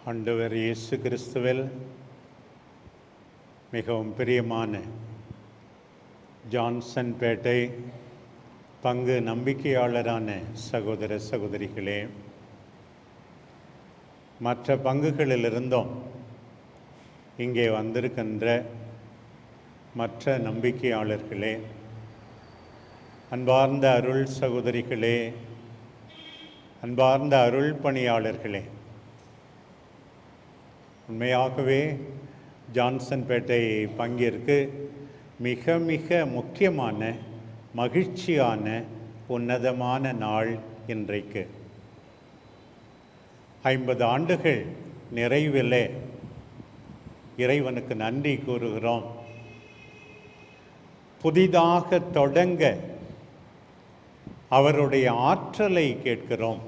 ஆண்டவர் இயேசு கிறிஸ்துவில் மிகவும் பிரியமான ஜான்சன் பேட்டை பங்கு நம்பிக்கையாளரான சகோதர சகோதரிகளே மற்ற பங்குகளிலிருந்தும் இங்கே வந்திருக்கின்ற மற்ற நம்பிக்கையாளர்களே அன்பார்ந்த அருள் சகோதரிகளே அன்பார்ந்த அருள் பணியாளர்களே உண்மையாகவே ஜான்சன் பேட்டை பங்கிற்கு மிக மிக முக்கியமான மகிழ்ச்சியான உன்னதமான நாள் இன்றைக்கு. ஐம்பது ஆண்டுகள் நிறைவிலே இறைவனுக்கு நன்றி கூறுகிறோம். புதிதாக தொடங்க அவருடைய ஆற்றலை கேட்கிறோம்.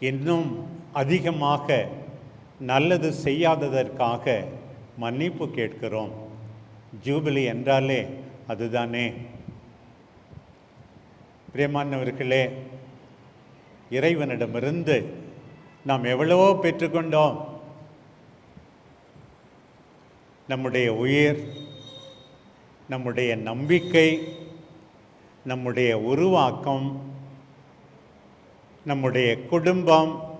இன்னும் அதிகமாக நல்லது செய்யாததற்காக மன்னிப்பு கேட்கிறோம். ஜூபிலி என்றாலே அதுதானே. பிரியமானவர்களே இறைவனிடமிருந்து நாம் எவ்வளவோ பெற்றுக்கொண்டோம். நம்முடைய உயிர் நம்முடைய நம்பிக்கை நம்முடைய உருவாக்கம் நம்முடைய குடும்பம்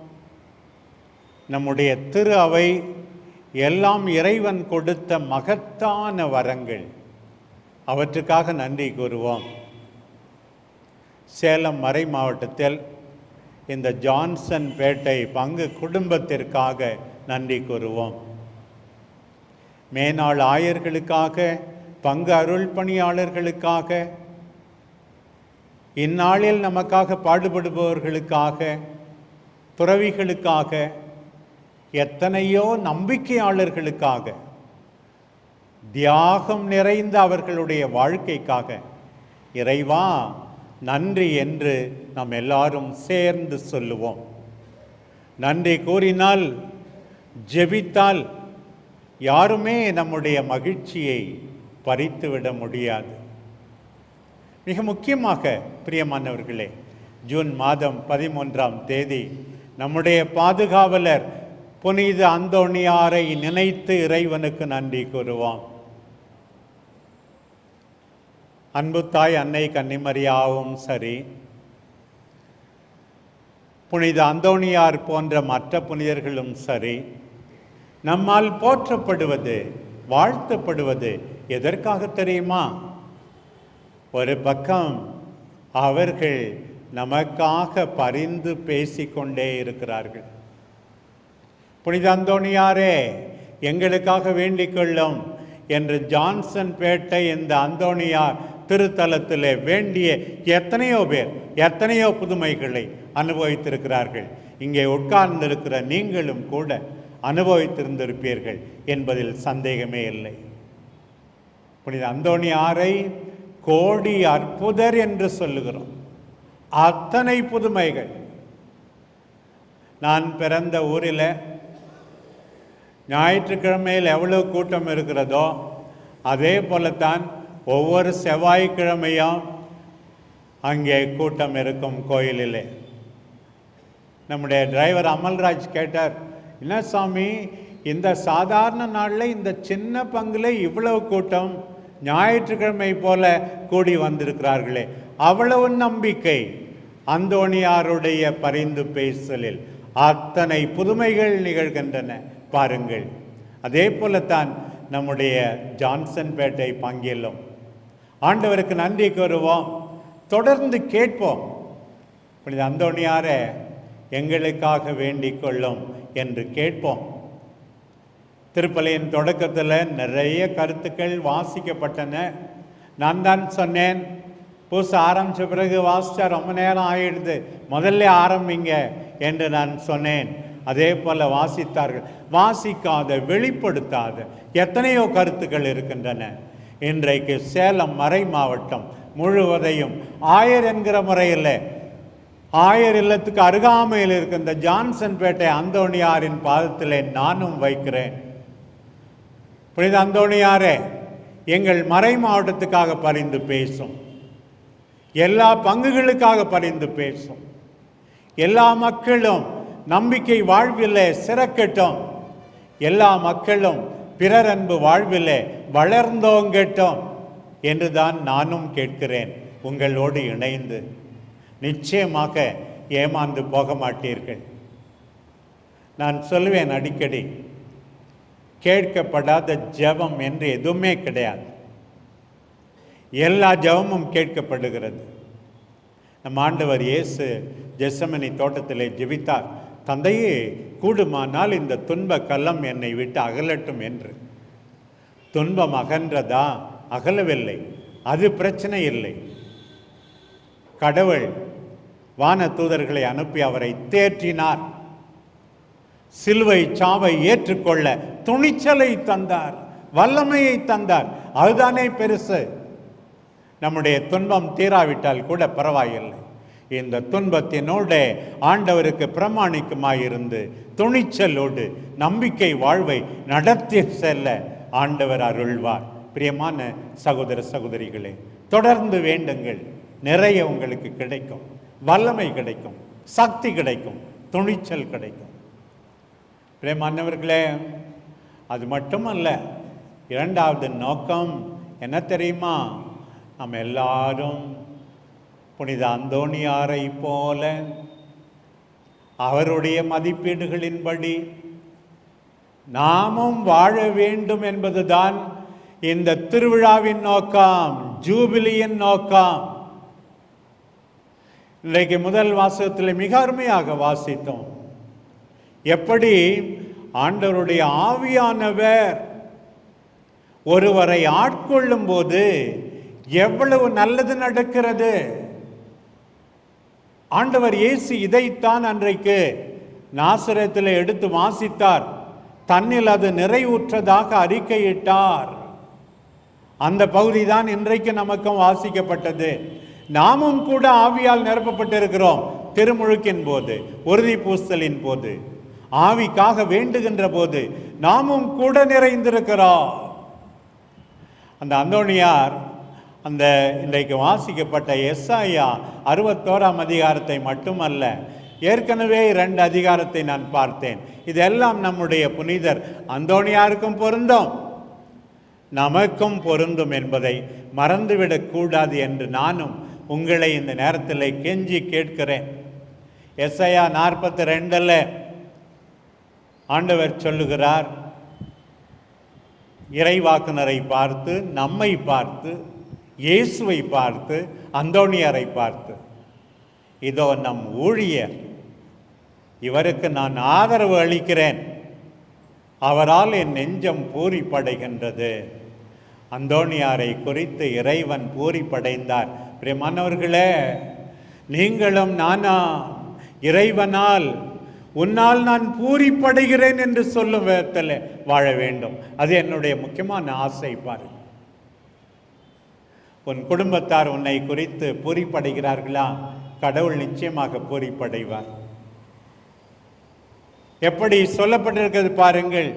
நம்முடைய திரு அவை எல்லாம் இறைவன் கொடுத்த மகத்தான வரங்கள். அவற்றுக்காக நன்றி கூறுவோம். சேலம் மறை மாவட்டத்தில் இந்த ஜான்சன் பேட்டை பங்கு குடும்பத்திற்காக நன்றி கூறுவோம். மேனாள் ஆயர்களுக்காக பங்கு அருள் பணியாளர்களுக்காக இந்நாளில் நமக்காக பாடுபடுபவர்களுக்காக துறவிகளுக்காக எத்தனையோ நம்பிக்கையாளர்களுக்காக தியாகம் நிறைந்த அவர்களுடைய வாழ்க்கைக்காக இறைவா நன்றி என்று நாம் எல்லாரும் சேர்ந்து சொல்லுவோம். நன்றி கூறினால் ஜெபித்தால் யாருமே நம்முடைய மகிழ்ச்சியை பறித்துவிட முடியாது. மிக முக்கியமாக பிரியமானவர்களே ஜூன் மாதம் பதிமூன்றாம் தேதி நம்முடைய பாதுகாவலர் புனித அந்தோணியாரை நினைத்து இறைவனுக்கு நன்றி கூறுவோம் அன்பு தாய் அன்னை கன்னிமரியாவும் சரி புனித அந்தோணியார் போன்ற மற்ற புனிதர்களும் சரி நம்மால் போற்றப்படுவது வாழ்த்தப்படுவது எதற்காக தெரியுமா? ஒரு பக்கம் அவர்கள் நமக்காக பரிந்து பேசிக்கொண்டே இருக்கிறார்கள். புனித அந்தோணியாரே எங்களுக்காக வேண்டிக் கொள்ளும் என்று ஜான்சன் பேட்டை இந்த அந்தோணியார் திருத்தலத்தில் வேண்டிய எத்தனையோ பேர் எத்தனையோ புதுமைகளை அனுபவித்திருக்கிறார்கள். இங்கே உட்கார்ந்திருக்கிற நீங்களும் கூட அனுபவித்திருந்திருப்பீர்கள் என்பதில் சந்தேகமே இல்லை. புனித அந்தோணியாரை கோடி அற்புதர் என்று சொல்லுகிறோம். அத்தனை புதுமைகள். நான் பிறந்த ஊரில் ஞாயிற்றுக்கிழமையில் எவ்வளவு கூட்டம் இருக்கிறதோ அதே போலத்தான் ஒவ்வொரு செவ்வாய்க்கிழமையும் அங்கே கூட்டம் இருக்கும் கோயிலிலே. நம்முடைய டிரைவர் அமல்ராஜ் கேட்டார் என்ன சாமி இந்த சாதாரண நாளில் இந்த சின்ன பங்கில் இவ்வளவு கூட்டம் ஞாயிற்றுக்கிழமை போல கூடி வந்திருக்கிறார்களே அவ்வளவு நம்பிக்கை. அந்தோணியாருடைய பரிந்து பேசலில் அத்தனை புதுமைகள் நிகழ்கின்றன. பாருங்கள். அதே போலத்தான் நம்முடைய ஜான்சன் பேட்டை பங்கேலும். ஆண்டவருக்கு நன்றி கூறுவோம். தொடர்ந்து கேட்போம். புனித அந்தோணியார எங்களுக்காக வேண்டிக் கொள்ளும் என்று கேட்போம். திருப்பலியின் தொடக்கத்தில் நிறைய கருத்துக்கள் வாசிக்கப்பட்டன. நான் தான் சொன்னேன் பூச ஆரம்பித்த பிறகு வாசித்தா ரொம்ப நேரம் ஆகிடுது முதல்ல ஆரம்பிங்க என்று நான் சொன்னேன். அதே போல் வாசித்தார்கள். வாசிக்காத வெளிப்படுத்தாத எத்தனையோ கருத்துக்கள் இருக்கின்றன. இன்றைக்கு சேலம் மறை மாவட்டம் முழுவதையும் ஆயர் என்கிற முறையில் ஆயர் இல்லத்துக்கு அருகாமையில் இருக்கின்ற ஜான்சன் பேட்டை அந்தோணியாரின் பாதத்தில் நானும் வைக்கிறேன். புனித அந்தோணியாரே எங்கள் மறை மாவட்டத்துக்காக பரிந்து பேசும். எல்லா பங்குகளுக்காக பரிந்து பேசும். எல்லா மக்களும் நம்பிக்கை வாழ்விலே சிறக்கட்டும். எல்லா மக்களும் பிறர் அன்பு வாழ்விலே வளர்ந்தோங்கட்டும் என்றுதான் நானும் கேட்கிறேன் உங்களோடு இணைந்து. நிச்சயமாக ஏமாந்து போக மாட்டீர்கள். நான் சொல்லுவேன் அடிக்கடி கேட்கப்படாத ஜெபம் என்று எதுவுமே கிடையாது. எல்லா ஜெபமும் கேட்கப்படுகிறது. நம் ஆண்டவர் இயேசு ஜெசமனி தோட்டத்திலே ஜெபித்தார். தந்தையே கூடுமானால் இந்த துன்ப கல்லம் என்னை விட்டு அகலட்டும் என்று. துன்பம் அகன்றதா? அகலவில்லை. அது பிரச்சனை இல்லை. கடவுள் வான தூதர்களை அனுப்பி அவரை தேற்றினார். சிலுவை சாவை ஏற்றுக்கொள்ள துணிச்சலை தந்தார். வல்லமையை தந்தார். அதுதானே பெருசு. நம்முடைய துன்பம் தீராவிட்டால் கூட பரவாயில்லை. இந்த துன்பத்தினோடு ஆண்டவருக்கு பிரமாணிக்கமாயிருந்து துணிச்சலோடு நம்பிக்கை வாழ்வை நடத்தி செல்ல ஆண்டவர் அருள்வார். பிரியமான சகோதர சகோதரிகளே தொடர்ந்து வேண்டுங்கள். நிறைய உங்களுக்கு கிடைக்கும். வல்லமை கிடைக்கும். சக்தி கிடைக்கும். துணிச்சல் கிடைக்கும். பிரியமானவர்களே அது மட்டுமல்ல இரண்டாவது நோக்கம் என்ன தெரியுமா? நம்ம எல்லாரும் புனித அந்தோணியாரை போல அவருடைய மதிப்பீடுகளின்படி நாமும் வாழ வேண்டும் என்பதுதான் இந்த திருவிழாவின் நோக்கம் ஜூபிலியின் நோக்கம். இன்றைக்கு முதல் வாசகத்தில் மிக அருமையாக வாசித்தோம். எப்படி? ஆண்டவருடைய ஆவியானவர் ஒருவரை ஆட்கொள்ளும் போது எவ்வளவு நல்லது நடக்கிறது? ஆண்டவர் இயேசு இதைத்தான் அன்றைக்கு நாசரத்தில் எடுத்து வாசித்தார். தன்னில் அது நிறைவுற்றதாக அறிக்கையிட்டார். அந்த பகுதி தான் இன்றைக்கு நமக்கும் வாசிக்கப்பட்டது. நாமும் கூட ஆவியால் நிரப்பப்பட்டிருக்கிறோம் திருமுழுக்கின் போது உறுதி பூசலின் போது ஆவிக்காக வேண்டுகின்ற போது நாமும் கூட நிறைந்திருக்கிறோம். அந்த அந்தோணியார் அந்த இன்றைக்கு வாசிக்கப்பட்ட எஸ்ஐயா அறுபத்தோராம் அதிகாரத்தை மட்டுமல்ல ஏற்கனவே இரண்டு அதிகாரத்தை நான் பார்த்தேன். இதெல்லாம் நம்முடைய புனிதர் அந்தோணியாருக்கும் பொருந்தும். நமக்கும் பொருந்தும் என்பதை மறந்துவிடக்கூடாது என்று நானும் உங்களை இந்த நேரத்தில் கெஞ்சி கேட்கிறேன். எஸ்ஐயா நாற்பத்தி ரெண்டில் ஆண்டவர் சொல்லுகிறார் இறைவாக்குனரை பார்த்து நம்மை பார்த்து இயேசுவை பார்த்து அந்தோணியாரை பார்த்து இதோ நம் ஊழியர் இவருக்கு நான் ஆதரவு அளிக்கிறேன். அவரால் என் நெஞ்சம் பூரிப்படைகின்றது. அந்தோணியாரை குறித்து இறைவன் பூரிப்படைந்தார். பிரியமானவர்களே நீங்களும் நானா இறைவனால் உன்னால் நான் பூரிப்படைகிறேன் என்று சொல்லும் விதத்தில் வாழ வேண்டும். அது என்னுடைய முக்கியமான ஆசை பாருங்கள். உன் குடும்பத்தார் உன்னை குறித்து பூரிப்படைகிறார்களா? கடவுள் நிச்சயமாக பூரிப்படைவார். எப்படி சொல்லப்பட்டிருக்கிறது பாருங்கள்.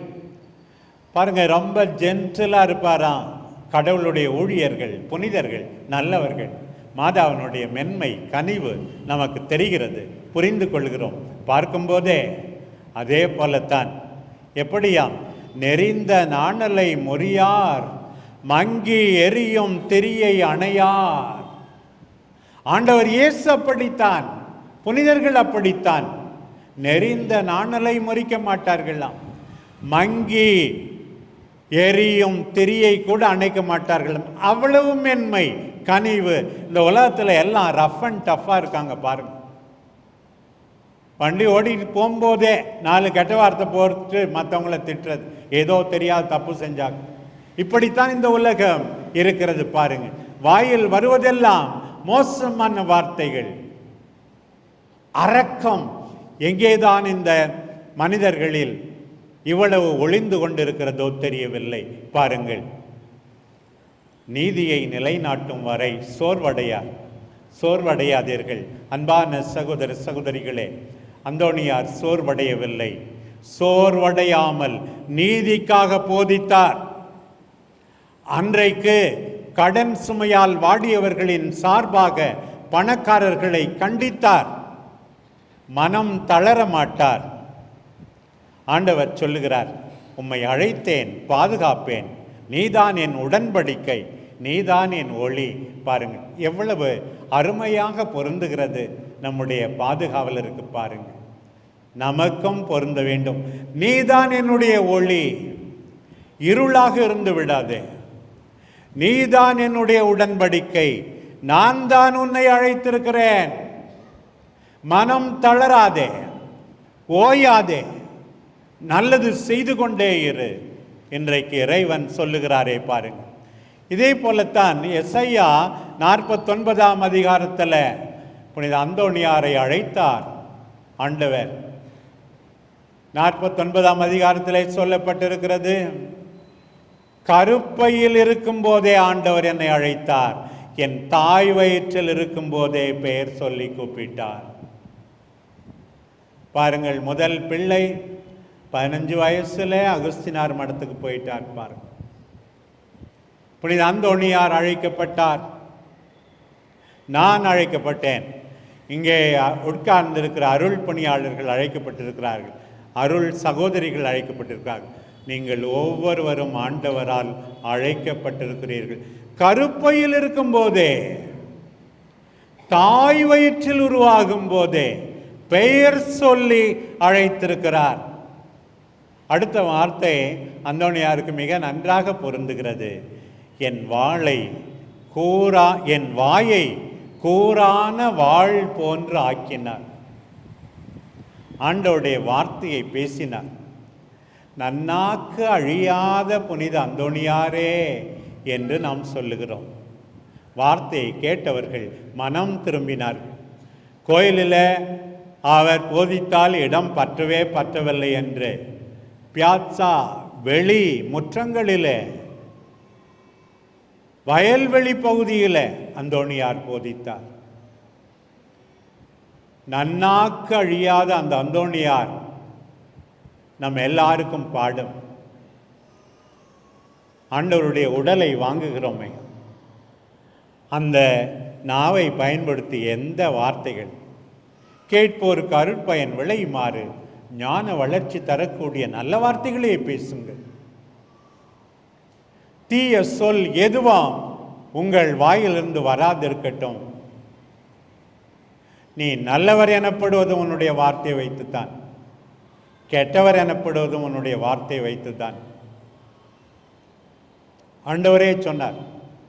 பாருங்க ரொம்ப ஜென்டலா இருப்பாராம் கடவுளுடைய ஊழியர்கள் புனிதர்கள் நல்லவர்கள். மாதாவினுடைய மென்மை கனிவு நமக்கு தெரிகிறது புரிந்து கொள்கிறோம். பார்க்கும்போதே அதே போலத்தான். எப்படியாம்? நெறிந்த நாணலை முறியார் மங்கி எரியும் திரியை அணையார். ஆண்டவர் இயேசு அப்படித்தான் புனிதர்கள் அப்படித்தான். நெறிந்த நாணலை முறிக்க மாட்டார்களாம் மங்கி எரியும் திரியை கூட அணைக்க மாட்டார்களாம் அவ்வளவு மென்மை கனிவு. இந்த உலகத்தில் எல்லாம் ரஃப் அண்ட் டஃப்பாக இருக்காங்க பாருங்க. வண்டி ஓடிட்டு போகும்போதே நாலு கெட்ட வார்த்தை போட்டு மற்றவங்கள திட்டுறது. ஏதோ தெரியாது தப்பு செஞ்சாங்க. இப்படித்தான் இந்த உலகம் இருக்கிறது பாருங்க வாயில் வருவதெல்லாம் மோசமான வார்த்தைகள். அரக்கம். எங்கேதான் இந்த மனிதர்களில் இவ்வளவு ஒளிந்து கொண்டிருக்கிறதோ தெரியவில்லை. பாருங்கள். நீதியை நிலைநாட்டும் வரை சோர்வடையார் சோர்வடையாதீர்கள். அன்பான சகோதர சகோதரிகளே அந்தோணியார் சோர்வடையவில்லை. சோர்வடையாமல் நீதிக்காக போதித்தார். அன்றைக்கு கடன் சுமையால் வாடியவர்களின் சார்பாக பணக்காரர்களை கண்டித்தார். மனம் தளர மாட்டார். ஆண்டவர் சொல்லுகிறார் உம்மை அழைத்தேன் பாதுகாப்பேன். நீதான் என் உடன்படிக்கை நீதான் என் ஒளி. பாருங்கள் எவ்வளவு அருமையாக பொருந்துகிறது நம்முடைய பாதுகாவலருக்கு பாருங்கள் நமக்கும் பொருந்த வேண்டும். நீதான் என்னுடைய ஒளி. இருளாக இருந்து விடாதே. நீதான் என்னுடைய உடன்படிக்கை. நான் தான் உன்னை அழைத்திருக்கிறேன். மனம் தளராதே. ஓயாதே. நல்லது செய்து கொண்டே இரு. இன்றைக்கு இறைவன் சொல்லுகிறாரே பாருங்க. இதே போலத்தான் எஸ்ஐயா நாற்பத்தொன்பதாம் அதிகாரத்தில் புனித அந்தோணியாரை அழைத்தார். ஆண்டவர் நாற்பத்தொன்பதாம் அதிகாரத்தில் சொல்லப்பட்டிருக்கிறது. கருப்பையில் இருக்கும் போதே ஆண்டவர் என்னை அழைத்தார். என் தாய் வயிற்றில் இருக்கும் போதே பெயர் சொல்லி கூப்பிட்டார். பாருங்கள் முதல் பிள்ளை பதினஞ்சு வயசுல அகஸ்தினார் மடத்துக்கு போயிட்டார் பாருங்கள் புனித அந்தோணியார் அழைக்கப்பட்டார். நான் அழைக்கப்பட்டேன். இங்கே உட்கார்ந்திருக்கிற அருள் பணியாளர்கள் அழைக்கப்பட்டிருக்கிறார்கள். அருள் சகோதரிகள் அழைக்கப்பட்டிருக்கிறார்கள். நீங்கள் ஒவ்வொருவரும் ஆண்டவரால் அழைக்கப்பட்டிருக்கிறீர்கள். கருப்பையில் இருக்கும் போதே தாய் வயிற்றில் உருவாகும் போதே பெயர் சொல்லி அழைத்திருக்கிறார். அடுத்த வார்த்தை அந்தோணியாருக்கு மிக நன்றாக பொருந்துகிறது. என் வாளை கூரா என் வாயை கூரான வாழ் போன்று ஆக்கினார். ஆண்டவுடைய வார்த்தையை பேசினார். நன்னாக்கு அழியாத புனித அந்தோணியாரே என்று நாம் சொல்லுகிறோம். வார்த்தையை கேட்டவர்கள் மனம் திரும்பினார்கள். கோயிலில் அவர் போதித்தால் இடம் பற்றவே பற்றவில்லை என்று. பியாட்சா வெளி முற்றங்களிலே வயல்வெளி பகுதியில் அந்தோணியார் போதித்தார். நன்னாக்கு அழியாத அந்த அந்தோணியார் நம்ம எல்லாருக்கும் பாடும். ஆண்டவருடைய உடலை வாங்குகிறோமே. அந்த நாவை பயன்படுத்தி எந்த வார்த்தைகள்? கேட்போருக்கு அருட்பயன் விளையுமாறு ஞான வளர்ச்சி தரக்கூடிய நல்ல வார்த்தைகளே பேசுங்கள். தீய சொல் எதுவாம் உங்கள் வாயிலிருந்து வராதிருக்கட்டும். நீ நல்லவர் எனப்படுவது உன்னுடைய வார்த்தையை வைத்துத்தான். கெட்டவர் எனப்படுவதும் உன்னுடைய வார்த்தை வைத்துதான் ஆண்டவரே சொன்னார்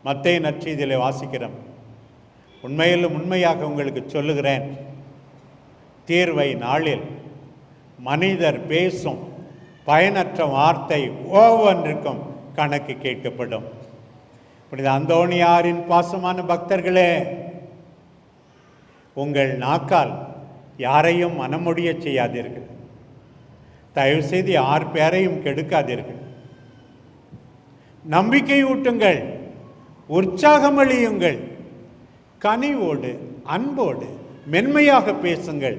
மத்திய இதில் வாசிக்கிறோம். உண்மையிலும் உண்மையாக உங்களுக்கு சொல்லுகிறேன். தீர்வை நாளில் மனிதர் பேசும் பயனற்ற வார்த்தை ஒவ்வொன்றுக்கும் கணக்கு கேட்கப்படும். புனித அந்தோணியாரின் பாசமான பக்தர்களே உங்கள் நாக்கால் யாரையும் மனமுடிய செய்யாதீர்கள். தயவுசெய்து யார் பேரையும் கெடுக்காதீர்கள். நம்பிக்கை ஊட்டுங்கள் உற்சாகம் அளியுங்கள் கனிவோடு அன்போடு மென்மையாக பேசுங்கள்.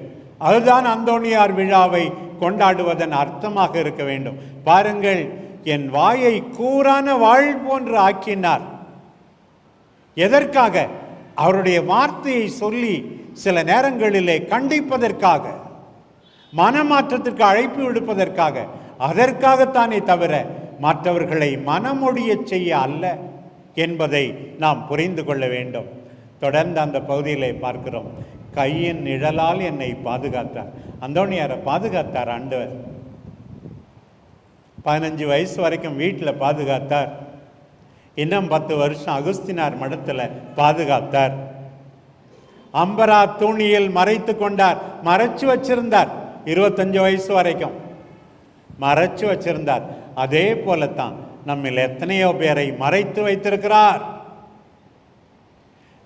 அதுதான் அந்தோணியார் விழாவை கொண்டாடுவதன் அர்த்தமாக இருக்க வேண்டும். பாருங்கள் என் வாயை கூரான வாழ் போன்று ஆக்கினார். எதற்காக? அவருடைய வார்த்தையை சொல்லி சில நேரங்களிலே கண்டிப்பதற்காக. மனமாற்றத்திற்கு அழைப்பு விடுப்பதற்காக. அதற்காகத்தானே தவிர மற்றவர்களை மனமொழியச் செய்ய அல்ல என்பதை நாம் புரிந்து கொள்ள வேண்டும். தொடர்ந்து அந்த பகுதியிலே பார்க்கிறோம். கையின் நிழலால் என்னை பாதுகாத்தார். அந்தோணியாரை பாதுகாத்தார்? ஆண்டவர். பதினஞ்சு வயசு வரைக்கும் வீட்டில் பாதுகாத்தார். இன்னும் பத்து வருஷம் அகுஸ்தினார் மடத்தில் பாதுகாத்தார். அம்பரா தூணியில் மறைத்து கொண்டார். மறைச்சு வச்சிருந்தார். இருபத்தஞ்சு வயசு வரைக்கும். மறைச்சு வச்சிருந்தார். அதே போலத்தான் நம்மில் எத்தனையோ பேரை மறைத்து வைத்திருக்கிறார்.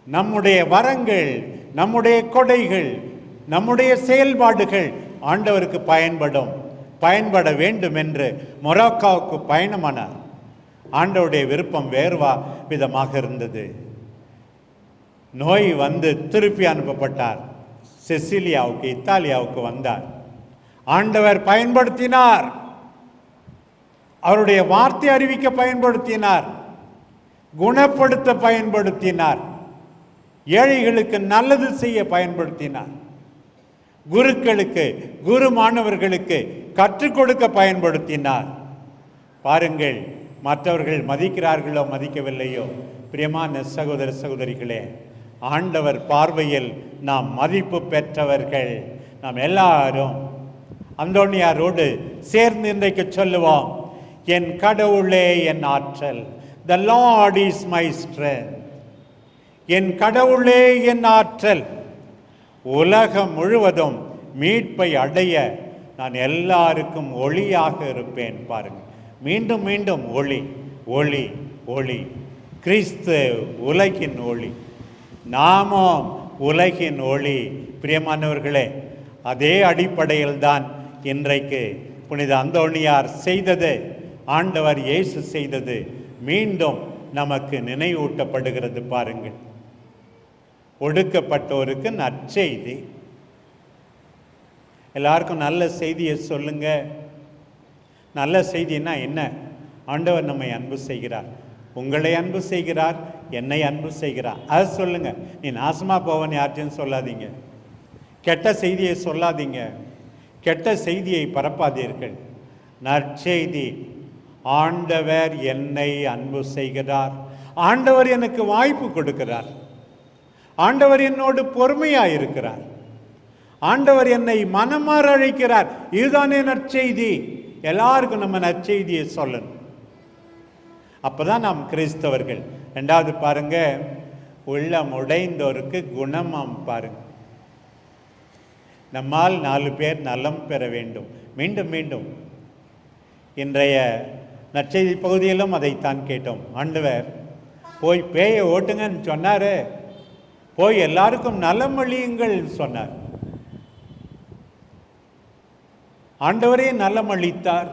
நம்முடைய வரங்கள் நம்முடைய கொடைகள் நம்முடைய செயல்பாடுகள் ஆண்டவருக்கு பயன்படும் பயன்பட வேண்டும் என்று மொராக்காவுக்கு பயணமானார். ஆண்டவருடைய விருப்பம் வேறுவா விதமாக இருந்தது. நோய் வந்து திருப்பி அனுப்பப்பட்டார். செசிலியாவுக்கு இத்தாலியாவுக்கு வந்தார். ஆண்டவர் பயன்படுத்தினார். அவருடைய வார்த்தை அறிவிக்க பயன்படுத்தினார். குணப்படுத்த பயன்படுத்தினார். ஏழைகளுக்கு நல்லது செய்ய பயன்படுத்தினார். குருக்களுக்கு குரு மாணவர்களுக்கு கற்றுக் கொடுக்க பயன்படுத்தினார். பாருங்கள் மற்றவர்கள் மதிக்கிறார்களோ மதிக்கவில்லையோ? பிரியமான சகோதர சகோதரிகளே ஆண்டவர் பார்வையில் நாம் மதிப்பு பெற்றவர்கள். நாம் எல்லாரும் அந்தோனியாரோடு சேர்ந்து இன்றைக்கு சொல்லுவோம் என் கடவுளே என் ஆற்றல். த லார்ட் இஸ் மை என் கடவுளே என் ஆற்றல். உலகம் முழுவதும் மீட்பை அடைய நான் எல்லாருக்கும் ஒளியாக இருப்பேன். பாருங்க. மீண்டும் மீண்டும் ஒளி ஒளி ஒளி. கிறிஸ்து உலகின் ஒளி. நாமும் உலகின் ஒளி. பிரியமானவர்களே அதே அடிப்படையில் தான் இன்றைக்கு புனித அந்தோணியார் செய்தது ஆண்டவர் இயேசு செய்தது மீண்டும் நமக்கு நினைவூட்டப்படுகிறது பாருங்கள். ஒடுக்கப்பட்டோருக்கு நற்செய்தி. எல்லாருக்கும் நல்ல செய்தியை சொல்லுங்க. நல்ல செய்தின்னா என்ன? ஆண்டவர் நம்மை அன்பு செய்கிறார். உங்களை அன்பு செய்கிறார் என்னை அன்பு செய்கிறார். அதை சொல்லுங்க. நீ நாசமாக போவன் யார்ட்டையும் சொல்லாதீங்க. கெட்ட செய்தியை சொல்லாதீங்க. கெட்ட செய்தியை பரப்பாதீர்கள். நற்செய்தி ஆண்டவர் என்னை அன்பு செய்கிறார். ஆண்டவர் எனக்கு வாய்ப்பு கொடுக்கிறார். ஆண்டவர் என்னோடு பொறுமையாக இருக்கிறார் ஆண்டவர் என்னை மனமாற அழைக்கிறார். இதுதானே நற்செய்தி. எல்லாருக்கும் நம்ம நற்செய்தியை சொல்லணும். அப்பதான் நாம் கிறிஸ்தவர்கள். ரெண்டாவது பாருங்க உள்ளம் உடைந்தோருக்கு குணமாம் பாருங்கள் நம்மால் நாலு பேர் நலம் பெற வேண்டும். மீண்டும் மீண்டும். இன்றைய நற்செய்தி பகுதியிலும் அதைத்தான் கேட்டோம். ஆண்டவர் போய் பேயை ஓட்டுங்கன்னு சொன்னார். போய் எல்லாருக்கும் நலம் அழியுங்கள் சொன்னார். ஆண்டவரே நலம் அளித்தார்.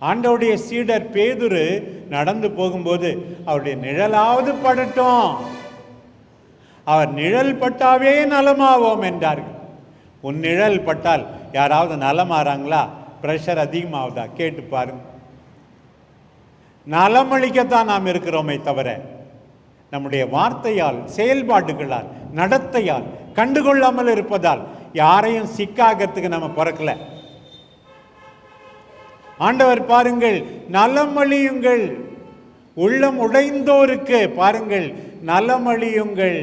ஆண்டவருடைய சீடர் பேதுரு நடந்து போகும்போது அவருடைய நிழலாவது படட்டும். அவர் நிழல் பட்டாவே நலமாவோம் என்றார்கள். உன் நிழல் பட்டால் யாராவது நலமாறாங்களா ப்ரெஷர் அதிகமாகுதா? கேட்டு பாருங்க. நலமளிக்கத்தான் நாம் இருக்கிறோமே தவிர நம்முடைய வார்த்தையால் செயல்பாடுகளால் நடத்தையால் கண்டுகொள்ளாமல் இருப்பதால் யாரையும் சிக்காகிறதுக்கு நம்ம பிறக்கல. ஆண்டவர் பாருங்கள் நலமழியுங்கள் உள்ளம் உடைந்தோருக்கு பாருங்கள் நலமழியுங்கள்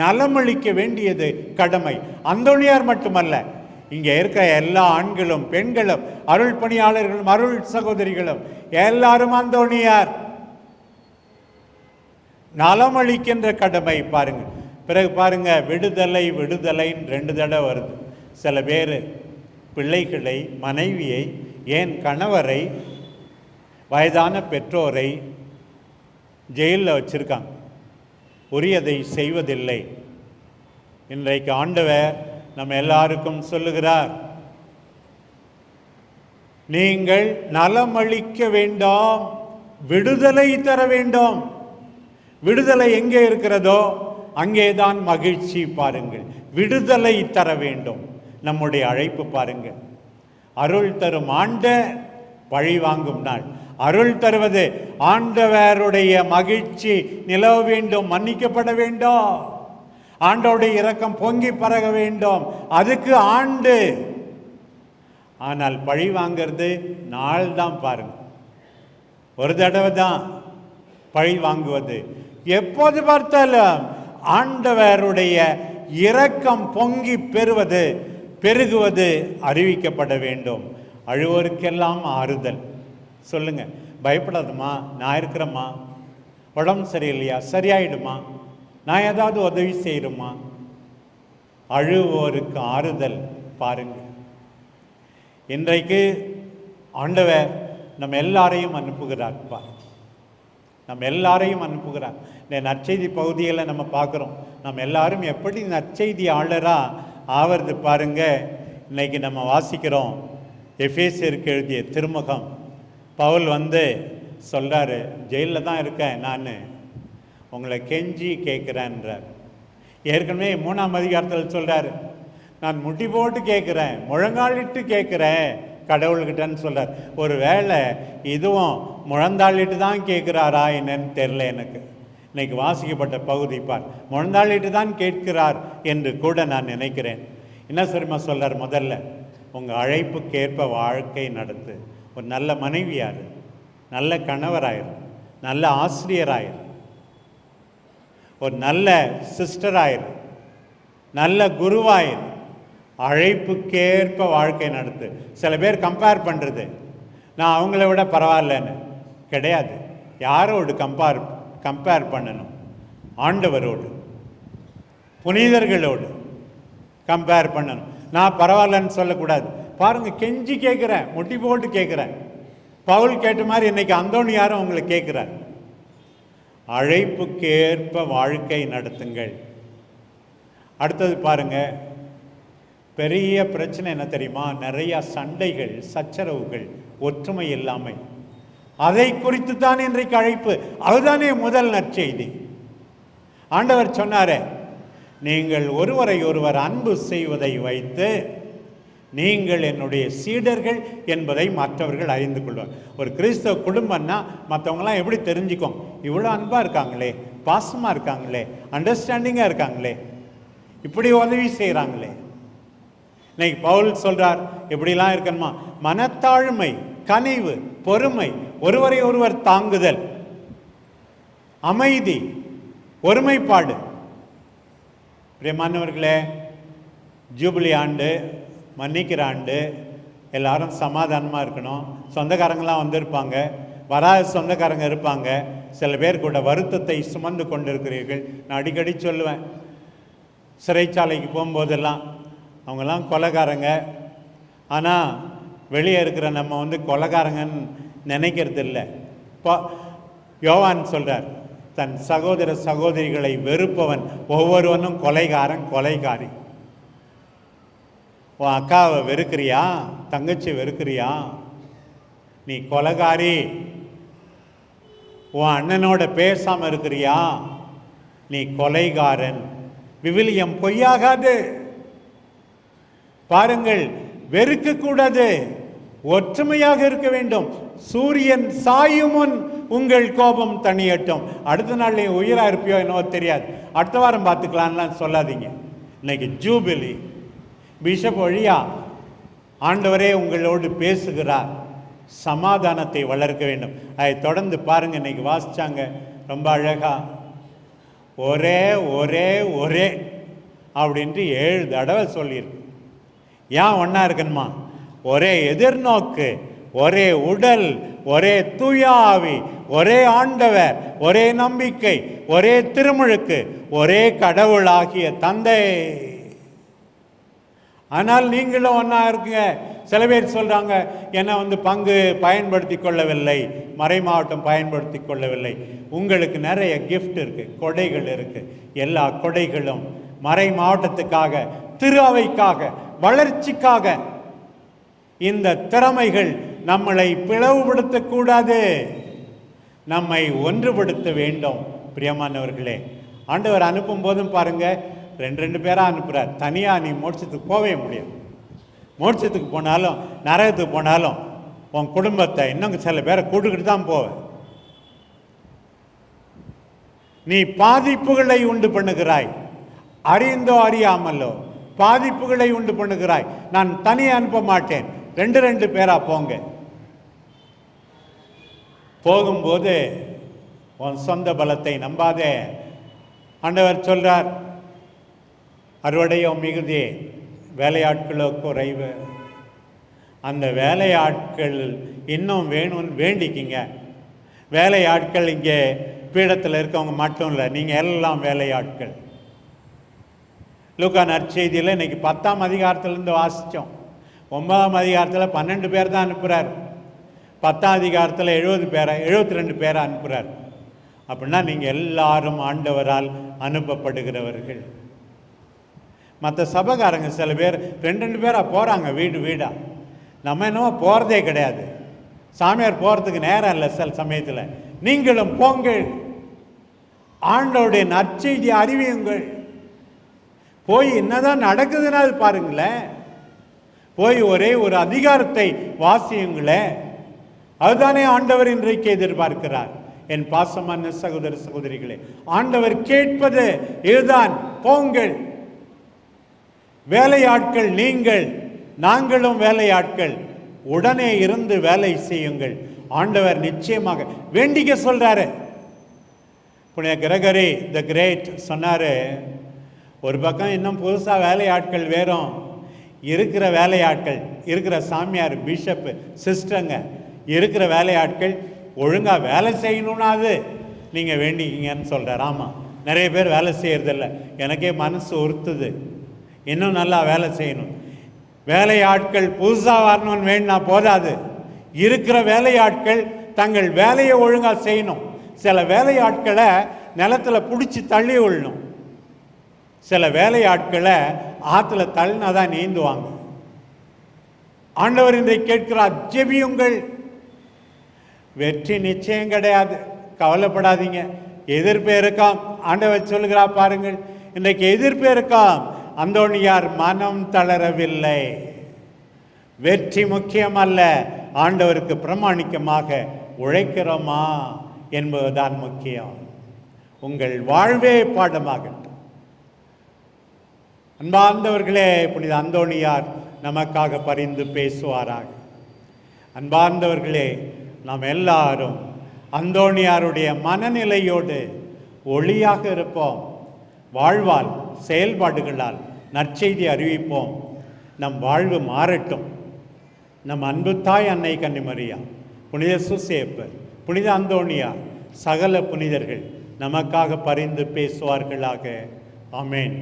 நலமளிக்க வேண்டியது கடமை. அந்தோணியார் மட்டுமல்ல இங்கே இருக்கிற எல்லா ஆண்களும் பெண்களும் அருள் பணியாளர்களும் அருள் சகோதரிகளும் எல்லாரும் அந்தோணியார். நலமளிக்கின்ற கடமை பாருங்க. பிறகு பாருங்க விடுதலை விடுதலைன்னு ரெண்டு தடவை வருது. சில பேர் பிள்ளைகளை மனைவியை ஏன் கணவரை வயதான பெற்றோரை ஜெயிலில் வச்சுருக்காங்க. உரியதை செய்வதில்லை. இன்றைக்கு ஆண்டவர் நம்ம எல்லாருக்கும் சொல்லுகிறார் நீங்கள் நலமளிக்க வேண்டாம் விடுதலை தர வேண்டும். விடுதலை எங்கே இருக்கிறதோ அங்கேதான் மகிழ்ச்சி பாருங்கள். விடுதலை தர வேண்டும். நம்முடைய அழைப்பு பாருங்கள். அருள் தரும் ஆண்ட பழி வாங்கும் நாள். அருள் தருவது. ஆண்டவருடைய மகிழ்ச்சி நிலவ வேண்டும் மன்னிக்கப்பட வேண்டும். ஆண்டோடைய இரக்கம் பொங்கி பரக வேண்டும். அதுக்கு ஆண்டு. ஆனால் பழி வாங்கிறது நாள் தான் பாருங்க. ஒரு தடவை தான் பழி வாங்குவது. எப்போது பார்த்தாலும் ஆண்டவருடைய இரக்கம் பொங்கி பெறுவது பெருகுவது அறிவிக்கப்பட வேண்டும். அழுவோருக்கெல்லாம் ஆறுதல். சொல்லுங்கள் பயப்படாதம்மா நான் இருக்கிறேம்மா. உடம்பு சரியில்லையா? சரியாயிடுமா? நான் ஏதாவது உதவி செய்யணுமா? அழுவோருக்கு ஆறுதல் பாருங்க. இன்றைக்கு ஆண்டவர் நம்ம எல்லாரையும் அனுப்புகிறார் பாருங்க நம்ம எல்லாரையும் அனுப்புகிறார். இந்த நற்செய்தி பகுதியில் நம்ம பார்க்குறோம். நம்ம எல்லாரும் எப்படி நற்செய்தியாளராக ஆவறது பாருங்க. இன்னைக்கு நம்ம வாசிக்கிறோம். எஃபேசியருக்கு எழுதிய திருமுகம் பவுல் வந்து சொல்கிறாரு ஜெயிலில் தான் இருக்கேன் நான். உங்களை கெஞ்சி கேட்குறேன்றார் ஏற்கனவே மூணாம் அதிகாரத்தில் சொல்கிறார் நான் முட்டி போட்டு கேட்குறேன் முழங்காலிட்டு கேட்குறேன் கடவுள்கிட்டன்னு சொல்கிறார் ஒரு வேளை இதுவும் முழந்தாளிட்டு தான் கேட்குறாரா என்னன்னு தெரில எனக்கு. இன்னைக்கு வாசிக்கப்பட்ட பகுதி பார் முழந்தாளிட்டு தான் கேட்கிறார் என்று கூட நான் நினைக்கிறேன். என்ன சரிம்மா சொல்கிறார் முதல்ல? உங்கள் அழைப்புக்கேற்ப வாழ்க்கை நடத்து. ஒரு நல்ல மனைவியாரு நல்ல கணவராயிரு. நல்ல ஆசிரியராயிரு. ஒரு நல்ல சிஸ்டராயிரு. நல்ல குருவாயிரு. அழைப்புக்கேற்ப வாழ்க்கை நடத்து. சில பேர் கம்பேர் பண்ணுறது நான் அவங்கள விட பரவாயில்லன்னு. கிடையாது. யாரோடு கம்பேர் கம்பேர் பண்ணணும்? ஆண்டவரோடு. புனிதர்களோடு கம்பேர் பண்ணணும். நான் பரவாயில்லன்னு சொல்லக்கூடாது. பாருங்க கெஞ்சி கேட்குறேன் முட்டி போட்டு கேட்குறேன் பவுல் கேட்ட மாதிரி இன்னைக்கு அந்தோணி யாரும் உங்களை கேட்குறார் அழைப்புக்கேற்ப வாழ்க்கை நடத்துங்கள். அடுத்தது பாருங்க பெரிய பிரச்சனை என்ன தெரியுமா? நிறையா சண்டைகள் சச்சரவுகள் ஒற்றுமை இல்லாமை. அதை குறித்து தான் இன்றைக்கு அழைப்பு. அதுதானே முதல் நற்செய்தி. ஆண்டவர் சொன்னாரே நீங்கள் ஒருவரை ஒருவர் அன்பு செய்வதை வைத்து நீங்கள் என்னுடைய சீடர்கள் என்பதை மற்றவர்கள் அறிந்து கொள்வார். ஒரு கிறிஸ்தவ குடும்பம்னா மற்றவங்களாம் எப்படி தெரிஞ்சுக்கும்? இவ்வளோ அன்பாக இருக்காங்களே பாசமாக இருக்காங்களே அண்டர்ஸ்டாண்டிங்காக இருக்காங்களே இப்படி உதவி செய்கிறாங்களே இன்னைக்கு பவுல் சொல்கிறார் எப்படிலாம் இருக்கணுமா? மனத்தாழ்மை கனிவு பொறுமை ஒருவரை ஒருவர் தாங்குதல் அமைதி ஒருமைப்பாடு. பிரியமானவர்களே ஜூபிலி ஆண்டு மன்னிக்கிற ஆண்டு. எல்லாரும் சமாதானமாக இருக்கணும். சொந்தக்காரங்களாம் வந்திருப்பாங்க. வராத சொந்தக்காரங்க இருப்பாங்க. சில பேர் கூட வருத்தத்தை சுமந்து கொண்டிருக்கிறீர்கள். நான் அடிக்கடி சொல்லுவேன். சிறைச்சாலைக்கு போகும்போதெல்லாம் அவங்கெல்லாம் கொலைக்காரங்க ஆனால் வெளியே இருக்கிற நம்ம வந்து கொலைக்காரங்கன்னு நினைக்கிறது இல்லை இப்போ யோவான் சொல்கிறார் தன் சகோதர சகோதரிகளை வெறுப்பவன் ஒவ்வொருவனும் கொலைகாரன் கொலைகாரி. உன் அக்காவை வெறுக்கிறியா? தங்கச்சி வெறுக்கிறியா? நீ கொலைகாரி. உன் அண்ணனோட பேசாமல் இருக்கிறியா? நீ கொலைகாரன். விவிலியம் பொய்யாகாது. பாருங்கள் வெறுக்க கூடாது ஒற்றுமையாக இருக்க வேண்டும். சூரியன் சாயும் முன் உங்கள் கோபம் தனியட்டும் அடுத்த நாள் நீ உயிராக இருப்பியோ என்னவோ தெரியாது. அடுத்த வாரம் பார்த்துக்கலான்லாம் சொல்லாதீங்க. இன்னைக்கு ஜூபிலி. பிஷப் வழியா ஆண்டவரே உங்களோடு பேசுகிறார். சமாதானத்தை வளர்க்க வேண்டும். அதை தொடர்ந்து பாருங்க இன்னைக்கு வாசிச்சாங்க. ரொம்ப அழகா. ஒரே ஒரே ஒரே அப்படின்ட்டு ஏழு தடவை சொல்லியிருக்கு. ஏன் ஒன்றா இருக்கணுமா? ஒரே எதிர்நோக்கு ஒரே உடல் ஒரே தூயாவி ஒரே ஆண்டவர் ஒரே நம்பிக்கை ஒரே திருமுழுக்கு ஒரே கடவுளாகிய தந்தை. ஆனால் நீங்களும் ஒன்றா இருக்குங்க சில பேர் சொல்கிறாங்க என்னை வந்து பங்கு பயன்படுத்தி கொள்ளவில்லை. மறை மாவட்டம் பயன்படுத்தி கொள்ளவில்லை. உங்களுக்கு நிறைய கிஃப்ட் இருக்குது கொடைகள் இருக்குது எல்லா கொடைகளும் மறை மாவட்டத்துக்காக திரு அவைக்காக வளர்ச்சிக்காக. இந்த திறமைகள் நம்மளை பிளவுபடுத்தக்கூடாது நம்மை ஒன்றுபடுத்த வேண்டும். பிரியமானவர்களே ஆண்டவர் அனுப்பும் போதும் பாருங்கள் ரெண்டு ரெண்டு பேராக அனுப்புகிறார் தனியாக நீ மோட்சத்துக்கு போகவே முடியாது. மோட்சத்துக்கு போனாலும் நரகத்துக்கு போனாலும் உன் குடும்பத்தை இன்னும் சில பேரை கூட்டுக்கிட்டு தான் போவேன் நீ பாதிப்புகளை உண்டு பண்ணுகிறாய். அறிந்தோ அறியாமலோ பாதிப்புகளை உண்டு பண்ணுகிறாய். நான் தனியை அனுப்ப மாட்டேன். ரெண்டு ரெண்டு பேரா போங்க. போகும்போது உன் சொந்த பலத்தை நம்பாதே. ஆண்டவர் சொல்றார் அறுவடையோ மிகுதி வேலையாட்களோ குறைவு. அந்த வேலையாட்கள் இன்னும் வேணும்னு வேண்டிக்கிங்க. வேலையாட்கள் இங்கே பீடத்தில் இருக்கவங்க மட்டும் இல்லை நீங்கள் எல்லாம் வேலையாட்கள். லூக்கா நற்செய்தியில் இன்னைக்கு பத்தாம் அதிகாரத்துலேருந்து வாசித்தோம் ஒன்பதாம் அதிகாரத்தில் பன்னெண்டு பேர் தான் அனுப்புகிறார் பத்தாம் அதிகாரத்தில் எழுபது பேரை எழுபத்தி ரெண்டு பேரை அனுப்புகிறார் அப்படின்னா நீங்கள் எல்லாரும் ஆண்டவரால் அனுப்பப்படுகிறவர்கள். மற்ற சபைக்காரங்க சில பேர் ரெண்டு ரெண்டு பேராக போகிறாங்க வீடு வீடாக நம்ம என்னவோ போகிறதே கிடையாது. சாமியார் போகிறதுக்கு நேரம் இல்லை சில சமயத்தில். நீங்களும் போங்கள். ஆண்டோடைய நற்செய்தி அறிவியுங்கள். போய் என்னதான் நடக்குதுன்னா அது பாருங்களேன். போய் ஒரே ஒரு அதிகாரத்தை வாசியுங்களேன் அதுதானே ஆண்டவர் இன்றைக்கு எதிர்பார்க்கிறார். என் பாசமான சகோதர சகோதரிகளே ஆண்டவர் கேட்பது இதுதான். போங்கள். வேலையாட்கள் நீங்கள் நாங்களும் வேலையாட்கள். உடனே இருந்து வேலை செய்யுங்கள். ஆண்டவர் நிச்சயமாக வேண்டிக்க சொல்றாரு. புனித கிரகரி த கிரேட் சொன்னாரு. ஒரு பக்கம் இன்னும் புதுசாக வேலையாட்கள் வேறும். இருக்கிற வேலையாட்கள் இருக்கிற சாமியார் பிஷப்பு சிஸ்டருங்க இருக்கிற வேலையாட்கள் ஒழுங்காக வேலை செய்யணும்னாது நீங்கள் வேண்டிக்கிங்கன்னு சொல்கிறார் ஆமாம் நிறைய பேர் வேலை செய்கிறதில்ல எனக்கே மனசு உறுத்துது. இன்னும் நல்லா வேலை செய்யணும். வேலையாட்கள் புதுசாக வரணும்னு வேணும்னா போதாது. இருக்கிற வேலையாட்கள் தங்கள் வேலையை ஒழுங்காக செய்யணும். சில வேலையாட்களை நிலத்துல பிடிச்சி தள்ளி விடணும். சில வேலையாட்களை ஆற்றுல தள்ளினா தான் நீந்துவாங்க. ஆண்டவர் இன்றை கேட்கிறார் ஜெபியுங்கள். வெற்றி நிச்சயம் கிடையாது. கவலைப்படாதீங்க. எதிர்ப்பு இருக்காம். ஆண்டவர் சொல்லுகிறா பாருங்கள். இன்றைக்கு எதிர்ப்பு இருக்காம். அந்தோணியார் மனம் தளரவில்லை. வெற்றி முக்கியம் அல்ல ஆண்டவருக்கு பிரமாணிக்கமாக உழைக்கிறோமா என்பதுதான் முக்கியம். உங்கள் வாழ்வே பாடமாகட்டும். அன்பார்ந்தவர்களே புனித அந்தோணியார் நமக்காக பரிந்து பேசுவாராக. அன்பார்ந்தவர்களே நாம் எல்லாரும் அந்தோணியாருடைய மனநிலையோடு ஒளியாக இருப்போம். வாழ்வால் செயல்பாடுகளால் நற்செய்தி அறிவிப்போம். நம் வாழ்வு மாறட்டும். நம் அன்பு தாய் அன்னை கன்னிமரியா புனித சுசேப்பர் புனித அந்தோணியா சகல புனிதர்கள் நமக்காக பரிந்து பேசுவார்களாக. அமேன்